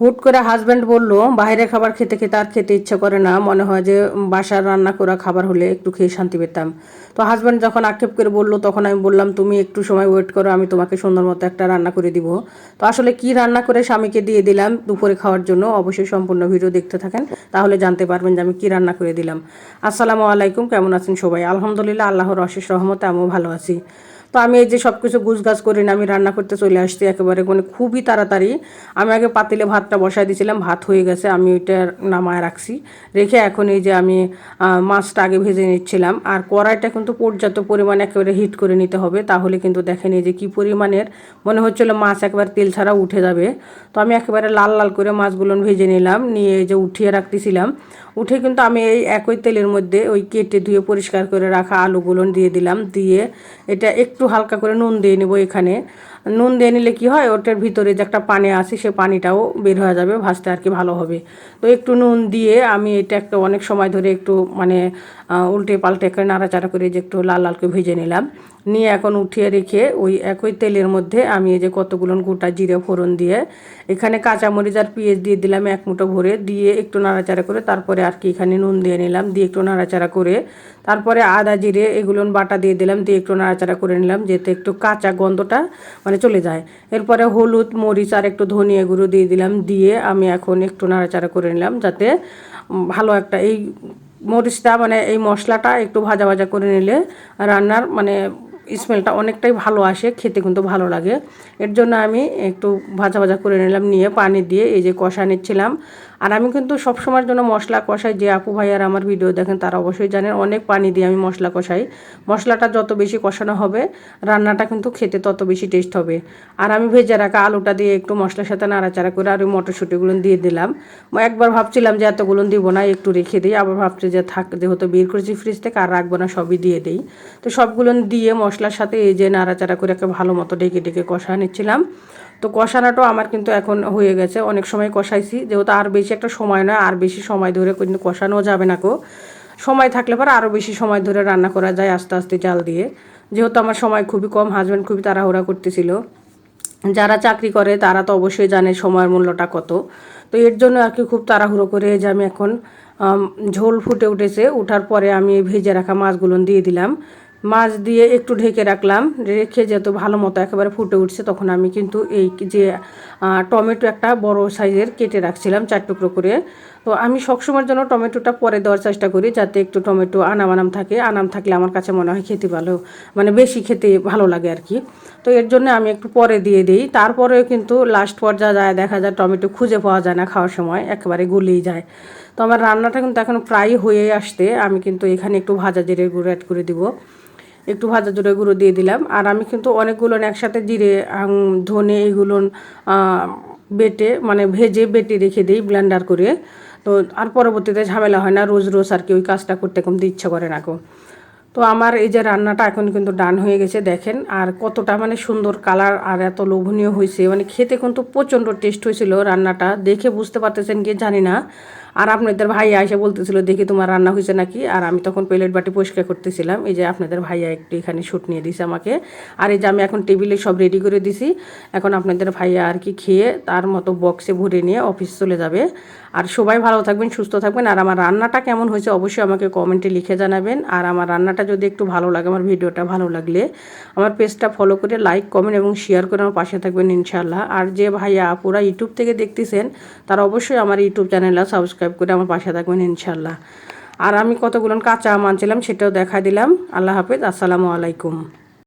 হুট করে হাজব্যান্ড বলল বাইরে খাবার খেতে খেতে আর খেতে ইচ্ছে করে না। মনে হয় যে বাসার রান্না করা খাবার হলে একটু খেয়ে শান্তি পেতাম। তো হাজব্যান্ড যখন আক্ষেপ করে বলল, তখন আমি বললাম, তুমি একটু সময় ওয়েট করো, আমি তোমাকে সুন্দর মতো একটা রান্না করে দিব। তো আসলে কি রান্না করে স্বামীকে দিয়ে দিলাম দুপুরে খাওয়ার জন্য, অবশ্যই সম্পূর্ণ ভিডিও দেখতে থাকেন, তাহলে জানতে পারবেন যে আমি কি রান্না করে দিলাম। আসসালামু আলাইকুম, কেমন আছেন সবাই? আলহামদুলিল্লাহ, আল্লাহর অশেষ রহমতে আমিও ভালো আছি। তো আমি এই যে সব কিছু গুছগাছ করে না আমি রান্না করতে চলে আসছি একেবারে মানে খুবই তাড়াতাড়ি। আমি আগে পাতিলে ভাতটা বসাই দিয়েছিলাম, ভাত হয়ে গেছে, আমি ওইটা নামায় রাখছি। রেখে এখন এই যে আমি মাছটা আগে ভেজে নিচ্ছিলাম। আর কড়াইটা কিন্তু পর্যাপ্ত পরিমাণে একেবারে হিট করে নিতে হবে, তাহলে কিন্তু দেখেন এই যে কি পরিমাণের, মনে হচ্ছিল মাছ একবার তেল ছাড়া উঠে যাবে। তো আমি একেবারে লাল লাল করে মাছগুলো ভেজে নিলাম, নিয়ে এই যে উঠিয়ে রাখতেছিলাম। উঠে কিন্তু আমি এই একই তেলের মধ্যে ওই কেটে ধুয়ে পরিষ্কার করে রাখা আলুগুলো দিয়ে দিলাম। দিয়ে এটা একটু হালকা করে নুন দিয়ে নেব এখানে। নুন দিয়ে নিলে কি হয়, ওটার ভিতরে যে একটা পানি আছে, সে পানিটাও বের হয়ে যাবে, ভাজতে আর কি ভালো হবে। তো একটু নুন দিয়ে আমি এটা একটা অনেক সময় ধরে একটু মানে উল্টে পাল্টে করে, নাড়াচাড়া করে যে একটু লাল লাল করে ভেজে নিলাম। নিয়ে এখন উঠিয়ে রেখে ওই একই তেলের মধ্যে আমি এই যে কতগুলো গোটা জিরে ফোড়ন দিয়ে এখানে কাঁচামরিচ আর পেঁয়াজ দিয়ে দিলাম এক মুঠো ভরে, দিয়ে একটু নাড়াচাড়া করে তারপরে আর কি এখানে নুন দিয়ে নিলাম, দিয়ে একটু নাড়াচাড়া করে তারপরে আদা জিরে এগুলো বাটা দিয়ে দিলাম, দিয়ে একটু নাড়াচাড়া করে নিলাম যেতে একটু কাঁচা গন্ধটা মানে চলে যায়। এরপরে হলুদ, মরিচ আর একটু ধনিয়া গুঁড়ো দিয়ে দিলাম, দিয়ে আমি এখন একটু নাড়াচাড়া করে নিলাম যাতে ভালো একটা এই মরিচটা মানে এই মশলাটা একটু ভাজা ভাজা করে নিলে রান্নার মানে স্মেলটা অনেকটাই ভালো আসে, খেতে কিন্তু ভালো লাগে। এর জন্য আমি একটু ভাজা ভাজা করে নিলাম, নিয়ে পানি দিয়ে এই যে কষা নিচ্ছিলাম। আর আমি কিন্তু সবসময়ের জন্য মশলা কষাই, যে আপু ভাইয়ার আমার ভিডিও দেখেন তারা অবশ্যই জানেন, অনেক পানি দিয়ে আমি মশলা কষাই। মশলাটা যত বেশি কষানো হবে, রান্নাটা কিন্তু খেতে তত বেশি টেস্ট হবে। আর আমি ভেজে রাখা আলুটা দিয়ে একটু মশলার সাথে নাড়াচাড়া করে আর ওই মটরশুঁটিগুলো দিয়ে দিলাম। একবার ভাবছিলাম যে এতগুলো দিব না, একটু রেখে দিই, আবার ভাবছি যে থাক, যেহেতু বের করেছি ফ্রিজ থেকে আর রাখব না, সবই দিয়ে দিই। তো সবগুলো দিয়ে মশলার সাথে এই যে নাড়াচাড়া করে একটা ভালো মতো ডেকে ডেকে কষা নিচ্ছিলাম। তো কষানোটাও আমার কিন্তু এখন হয়ে গেছে। অনেক সময় কষাইছি। যেহেতু আর বেশি একটা সময় নয়, আর বেশি সময় ধরে কিন্তু কষানো যাবে না কো সময় থাকলে পর আরও বেশি সময় ধরে রান্না করা যায় আস্তে আস্তে জাল দিয়ে। যেহেতু আমার সময় খুবই কম হাজব্যান্ড খুবই তাড়াহুড়া করতেছিল। যারা চাকরি করে, তারা তো অবশ্যই জানে সময়ের মূল্যটা কত। তো এর জন্য আর কি খুব তাড়াহুড়ো করে যে আমি এখন ঝোল ফুটে উঠেছে। ওঠার পরে আমি ভেজে রাখা মাছগুলো দিয়ে দিলাম। মাছ দিয়ে একটু ঢেকে রাখলাম। রেখে যেহেতু ভালো মতো একেবারে ফুটে উঠছে, তখন আমি কিন্তু এই যে টমেটো একটা বড় সাইজের কেটে রাখছিলাম চার টুকরো করে। তো আমি সবসময়ের জন্য টমেটোটা পরে দেওয়ার চেষ্টা করি যাতে একটু টমেটো আনাম আনাম থাকে। আনাম থাকলে আমার কাছে মনে হয় খেতে ভালো মানে বেশি খেতে ভালো লাগে আর কি। তো এর জন্য আমি একটু পরে দিয়ে দিই। তারপরেও কিন্তু লাস্ট পর্যায়ে যায়, দেখা যায় টমেটো খুঁজে পাওয়া যায় না খাওয়ার সময়, একেবারে গলেই যায়। তো আমার রান্নাটা কিন্তু এখন প্রায় হয়ে আসতে। আমি কিন্তু এখানে একটু ভাজা জিরের গুঁড়ো অ্যাড করে দিব। একটু ভাজা জিরে গুঁড়ো দিয়ে দিলাম। আর আমি কিন্তু অনেকগুলো একসাথে জিরে ধনে এগুলো বেটে মানে ভেজে বেটে রেখে দিই ব্লেন্ডার করে। তো আর পরবর্তীতে ঝামেলা হয় না, রোজ রোজ আর কি ওই কাজটা করতে কমতে ইচ্ছা করে না গো। তো আমার এই যে রান্নাটা এখন কিন্তু ডান হয়ে গেছে, দেখেন। আর কতটা মানে সুন্দর কালার আর এত লোভনীয় হয়েছে মানে খেতে কিন্তু প্রচণ্ড টেস্ট হয়েছিল রান্নাটা। দেখে বুঝতে পারতেছেন কি জানি না। আর আপনাদের ভাইয়া এসে বলতেছিল, দেখি তোমার রান্না হয়েছে নাকি? আর আমি তখন প্লেট বাটি পরিষ্কার করতেছিলাম। এই যে আপনাদের ভাইয়া একটু এখানে শ্যুট নিয়ে দিছে আমাকে। আর এই যে আমি এখন টেবিলে সব রেডি করে দিছি। এখন আপনাদের ভাইয়া আর কি খেয়ে তার মতো বক্সে ভরে নিয়ে অফিস চলে যাবে। আর সবাই ভালো থাকবেন, সুস্থ থাকবেন। আর আমার রান্নাটা কেমন হয়েছে অবশ্যই আমাকে কমেন্টে লিখে জানাবেন। আর আমার রান্নাটা যদি একটু ভালো লাগে, আমার ভিডিওটা ভালো লাগলে আমার পেজটা ফলো করে লাইক কমেন্ট এবং শেয়ার করে আমার পাশে থাকবেন ইনশাল্লাহ আর যে ভাইয়া আপুরা ইউটিউব থেকে দেখতেছেন, তারা অবশ্যই আমার ইউটিউব চ্যানেলটা সাবস্ক্রাইব করে আমার পাশে থাকবেন ইনশাল্লাহ আর আমি কতগুলো কাঁচা আম আনছিলাম সেটাও দেখা দিলাম। আল্লাহ হাফিজ, আসসালামু আলাইকুম।